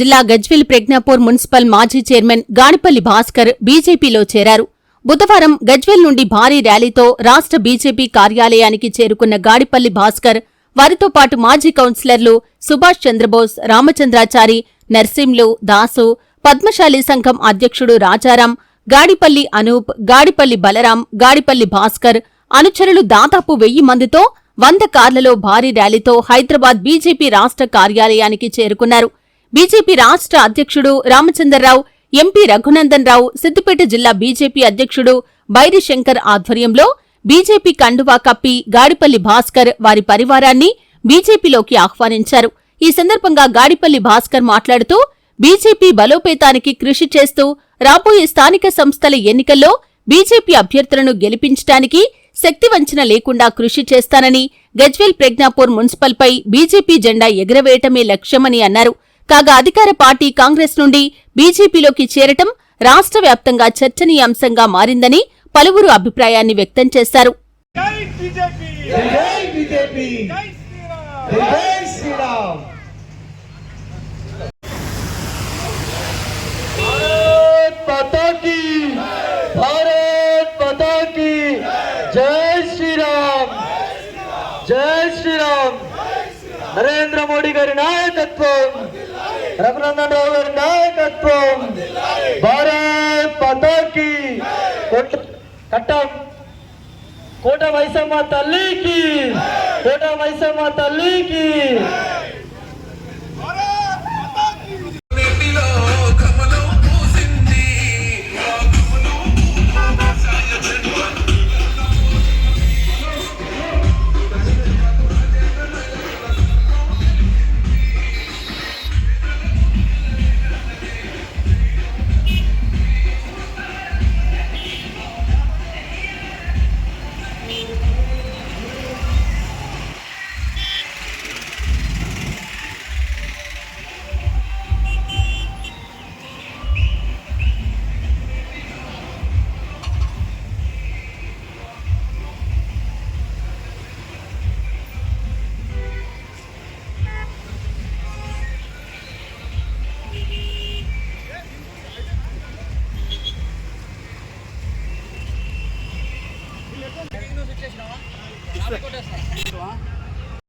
జిల్లా గజ్వేల్ ప్రజ్ఞాపూర్ మున్సిపల్ మాజీ చైర్మన్ గాడిపల్లి భాస్కర్ బీజేపీలో చేరారు. బుధవారం గజ్వేల్ నుండి భారీ ర్యాలీతో రాష్ట్ర బీజేపీ కార్యాలయానికి చేరుకున్న గాడిపల్లి భాస్కర్ వారితో పాటు మాజీ కౌన్సిలర్లు సుభాష్ చంద్రబోస్ రామచంద్రాచారి నర్సింలు దాసు పద్మశాలి సంఘం అధ్యక్షుడు రాజారాం గాడిపల్లి అనూప్ గాడిపల్లి బలరాం గాడిపల్లి భాస్కర్ అనుచరులు దాదాపు వెయ్యి మందితో వంద కార్లలో భారీ ర్యాలీతో హైదరాబాద్ బీజేపీ రాష్ట్ర కార్యాలయానికి చేరుకున్నారు. బీజేపీ రాష్ట్ర అధ్యక్షుడు రామచంద్రరావు ఎంపీ రఘునందన్ రావు సిద్దిపేట జిల్లా బీజేపీ అధ్యక్షుడు బైరి శంకర్ ఆధ్వర్యంలో బీజేపీ కండువా కప్పి గాడిపల్లి భాస్కర్ వారి పరివారాన్ని బీజేపీలోకి ఆహ్వానించారు. ఈ సందర్భంగా గాడిపల్లి భాస్కర్ మాట్లాడుతూ బీజేపీ బలోపేతానికి కృషి చేస్తూ రాబోయే స్థానిక సంస్థల ఎన్నికల్లో బీజేపీ అభ్యర్థులను గెలిపించడానికి శక్తివంచన లేకుండా కృషి చేస్తానని గజ్వేల్ ప్రజ్ఞాపూర్ మున్సిపల్పై బీజేపీ జెండా ఎగురవేయటమే లక్ష్యమని అన్నారు. కాగా అధికార పార్టీ కాంగ్రెస్ నుండి బీజేపీలోకి చేరటం రాష్ట్ర వ్యాప్తంగా చర్చనీయాంశంగా మారిందని పలువురు అభిప్రాయాన్ని వ్యక్తం చేశారు. రఘునందన్ గారి నాయకత్వం. భారత్ పతాకి కట్టం. కోట వైసమ్మ తల్లికి. కోట వైసమ్మ తల్లికి. ఇస్తావా